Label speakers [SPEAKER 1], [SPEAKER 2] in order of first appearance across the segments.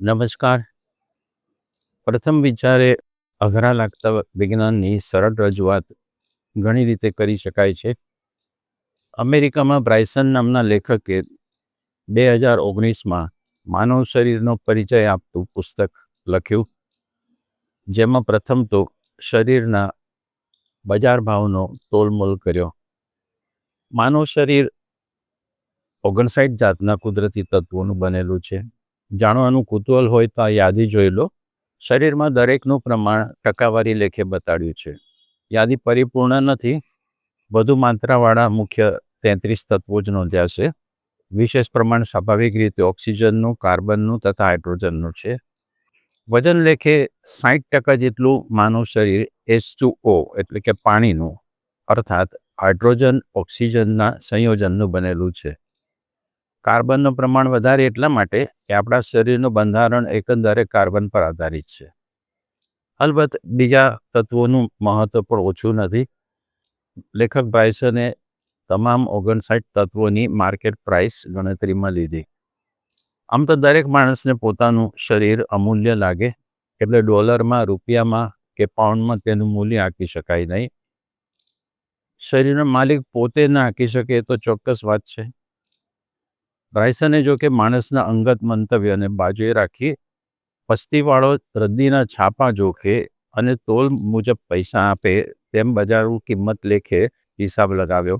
[SPEAKER 1] નમસ્કાર. પ્રથમ વિચારે અઘરા લાગતા વિજ્ઞાનની સરળ રજૂઆત ઘણી રીતે કરી શકાય છે. અમેરિકામાં બ્રાયસન નામના લેખકે બે હજાર ઓગણીસમાં માનવ શરીરનો પરિચય આપતું પુસ્તક લખ્યું. જેમાં પ્રથમ તો શરીરના બજાર ભાવનો તોલમોલ કર્યો. માનવ શરીર ઓગણસાઠ જાતના કુદરતી તત્વોનું બનેલું છે. જાણવાનું કુતૂહલ હોય તો આ યાદી જોઈ લો. શરીરમાં દરેકનું પ્રમાણ ટકાવારી લેખે બતાડ્યું છે. યાદી પરિપૂર્ણ નથી. વધુ માત્રાવાળા મુખ્ય તેત્રીસ તત્વો જ નોંધ્યા છે. વિશેષ પ્રમાણ સ્વાભાવિક રીતે ઓક્સિજનનું, કાર્બનનું તથા હાઇડ્રોજનનું છે. વજન લેખે સાઠ ટકા જેટલું માનવ શરીર એસ ટુ ઓ એટલે કે પાણીનું, અર્થાત હાઇડ્રોજન ઓક્સિજનના સંયોજનનું બનેલું છે. કાર્બનનું પ્રમાણ વધારે એટલા માટે કે આપણા શરીરનું બંધારણ એકંદરે કાર્બન પર આધારિત છે. અલબત્ત બીજા તત્વોનું મહત્વ પણ ઓછું નથી. લેખક બ્રાયસને તમામ ઓગણસાઠ તત્વોની માર્કેટ પ્રાઇસ ગણતરીમાં લીધી. આમ તો દરેક માણસને પોતાનું શરીર અમૂલ્ય લાગે, એટલે ડોલરમાં, રૂપિયામાં કે પાઉન્ડમાં તેનું મૂલ્ય આંકી શકાય નહીં. શરીરનો માલિક પોતે ના આંકી શકે એ તો ચોક્કસ વાત છે. બ્રાયસને જો કે માણસના અંગત મંતવ્યને બાજુએ રાખી, પસ્તીવાળો રદ્દીના છાપા જોખે અને તોલ મુજબ પૈસા આપે તેમ બજારું કિંમત લેખે હિસાબ લગાવ્યો.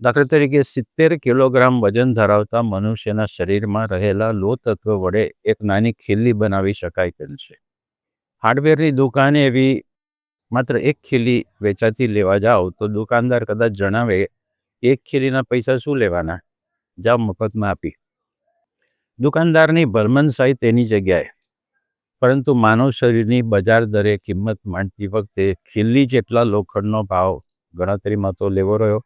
[SPEAKER 1] દાખલા તરીકે સિત્તેર કિલોગ્રામ વજન ધરાવતા મનુષ્યના શરીરમાં રહેલા લો તત્વ વડે એક નાની ખીલ્લી બનાવી શકાય તેમ છે. હાર્ડવેરની દુકાને એવી માત્ર એક ખીલી વેચાતી લેવા જાઓ તો દુકાનદાર કદાચ જણાવે, એક ખીલીના પૈસા શું લેવાના? જાઓ મફતમાં આપી. દુકાનદારની ભરમનશાહી તેની જગ્યાએ. પરંતુ માનવ શરીરની બજાર દરે કિંમત માંડતી વખતે ખીલ્લી જેટલા લોખંડનો ભાવ ગણતરીમાં તો લેવો રહ્યો.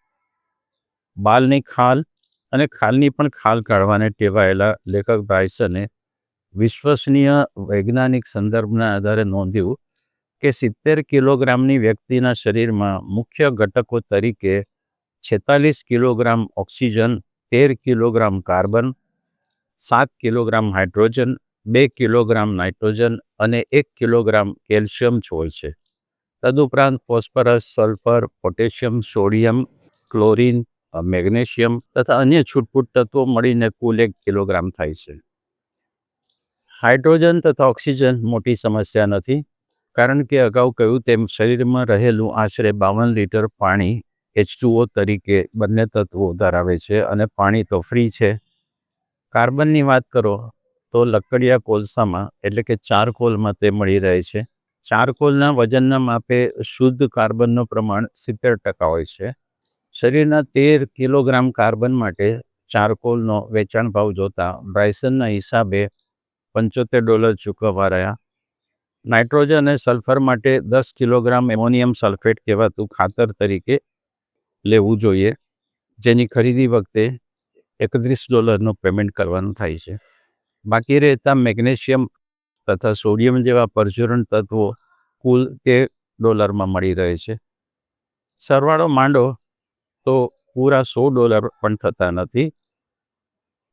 [SPEAKER 1] બાલની ખાલ અને ખાલની પણ ખાલ કાઢવાને ટેવાયેલા લેખક બ્રાયસને વિશ્વસનીય વૈજ્ઞાનિક સંદર્ભના આધારે નોંધ્યું કે સિત્તેર કિલોગ્રામની વ્યક્તિના શરીરમાં મુખ્ય ઘટકો તરીકે છેતાલીસ કિલોગ્રામ ઓક્સિજન તેર કિલોગ્રામ કાર્બન, સાત કિલોગ્રામ હાઇડ્રોજન, બે કિલોગ્રામ નાઇટ્રોજન અને એક કિલોગ્રામ કેલ્શિયમ હોય છે. તદુપરાંત phosphorus, sulphur, potassium, sodium, chlorine, magnesium તથા અન્ય છૂટપૂટ તત્વો મળીને કુલ એક કિલોગ્રામ થાય છે. હાઇડ્રોજન તથા ઓક્સિજન મોટી સમસ્યા નથી, કારણ કે અગાઉ કહ્યું તેમ શરીરમાં રહેલું આશરે બાવન લીટર પાણી એચટુઓ તરીકે બંને તત્વો ધરાવે છે અને પાણી તો ફ્રી છે. કાર્બનની વાત કરો તો લકડિયા કોલસામાં એટલે કે ચારકોલમાં તે મળી રહે છે. ચારકોલના વજનના માપે શુદ્ધ કાર્બનનું પ્રમાણ સિત્તેર ટકા હોય છે. શરીરના તેર કિલોગ્રામ કાર્બન માટે ચારકોલનો વેચાણ ભાવ જોતા બ્રાયસનના હિસાબે પંચોતેર ડોલર ચૂકવવા રહ્યા. નાઇટ્રોજન અને સલ્ફર માટે દસ કિલોગ્રામ એમોનિયમ સલ્ફેટ કહેવાતું ખાતર તરીકે લેવું જોઈએ. જેની ખરીદી વખતે એકત્રીસ ડોલરનું પેમેન્ટ કરવાનું થાય છે. બાકી રહેતા મેગ્નેશિયમ તથા સોડિયમ જેવા પરચુરણ તત્વો કુલ તે ડોલરમાં મળી રહે છે. સરવાળો માંડો તો પૂરા સો ડોલર પણ થતા નથી.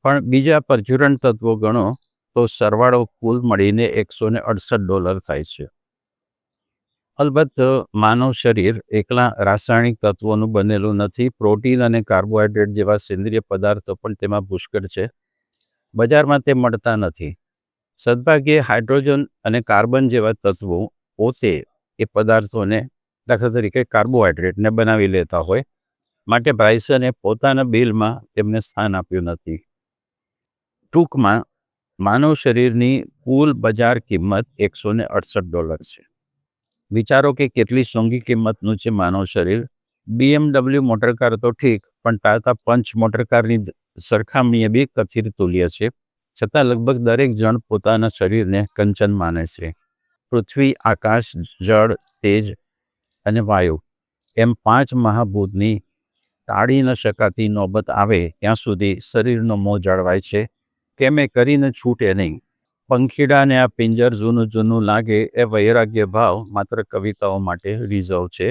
[SPEAKER 1] પણ બીજા પરચુરણ તત્વો ગણો તો સરવાળો કુલ મળીને એકસો ને અડસઠ ડોલર થાય છે. અલબત્ત, માનવ શરીર એકલા રાસાયણિક તત્વોનું બનેલું નથી. પ્રોટીન અને કાર્બોહાઈડ્રેટ જેવા સેન્દ્રિય પદાર્થો પણ તેમાં પુષ્કળ છે. બજારમાં તે મળતા નથી. સદભાગ્યે, હાઇડ્રોજન અને કાર્બન જેવા તત્વો પોતે એ પદાર્થોને દાખલા તરીકે કાર્બોહાઈડ્રેટને બનાવી લેતા હોય માટે બ્રાઇસને પોતાના બિલમાં તેમને સ્થાન આપ્યું નથી. ટૂંકમાં, માનવ શરીરની કુલ બજાર કિંમત એકસો ને અડસઠ ડોલર છે. વિચારો કે કેટલી સોંગી કિંમતનું છે માનવ શરીર? બીએમડબલ્યુ મોટરકાર તો ઠીક, પણ ટાટા પંચ મોટરકારની સરખામણીએ બી કથિર તુલ્ય છે, છતાં લગભગ દરેક જણ પોતાના શરીરને કંચન માને છે. પૃથ્વી, આકાશ, જળ, તેજ અને વાયુ, એમ પાંચ મહાભૂતની ટાળી ન શકાતી નોબત આવે ત્યાં સુધી શરીરનો મોં જળવાય છે, કેમે કરીને છૂટે નહીં. પંખીડાને આ પિંજર જૂનું જૂનું લાગે એ વૈરાગ્ય ભાવ માત્ર કવિતાઓ માટે રિઝર્વ છે.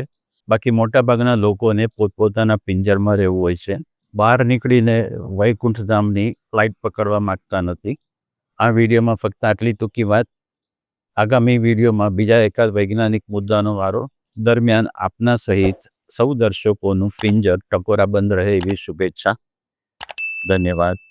[SPEAKER 1] બાકી મોટાભાગના લોકોને પોતપોતાના પિંજરમાં રહેવું હોય છે. બહાર નીકળીને વૈકુંઠધામની ફ્લાઇટ પકડવા માગતા નથી. આ વિડીયોમાં ફક્ત આટલી ટૂંકી વાત. આગામી વિડીયોમાં બીજા એકાદ વૈજ્ઞાનિક મુદ્દાનો વારો દરમિયાન આપના સહિત સૌ દર્શકોનું ફિંજર ટકોરા બંધ રહે એવી શુભેચ્છા. ધન્યવાદ.